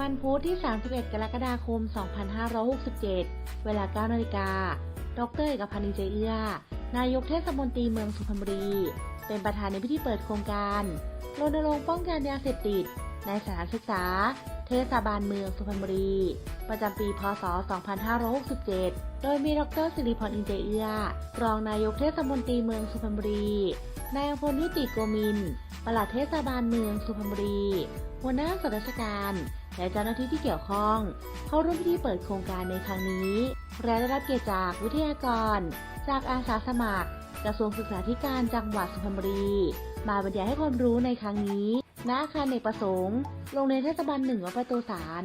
วันพุธที่ 31 กรกฎาคม 2567 เวลา 9 นาฬิกา ดรเอกพันธ์อิเจเอื้อนายกเทศมนตรีเมืองสุพรรณบุรี เป็นประธานในพิธีเปิดโครงการรณรงค์ป้องกันยาเสพติด ในสถานศึกษา เทศบาลเมืองสุพรรณบุรี ประจำปี พศ 2567 โดยมีดรสิริพรอินเจเอื้อรองนายกเทศมนตรีเมืองสุพรรณบุรี นายอำพลนิติโกมินทร์ปลัดเทศบาลเมืองสุพรรณบุรี หัวหน้าส่วนราชการ และเจ้าหน้าที่ที่เกี่ยวข้อง เข้าร่วมพิธีเปิดโครงการในครั้งนี้ และได้รับเกียรติจากวิทยากร จากอาสาสมัคร กระทรวงศึกษาธิการจังหวัดสุพรรณบุรี มาบรรยายให้ความรู้ในครั้งนี้ณอาคารเนกประสงค์โรงเรียนเทศบาลหนึ่งวัดประตูสาร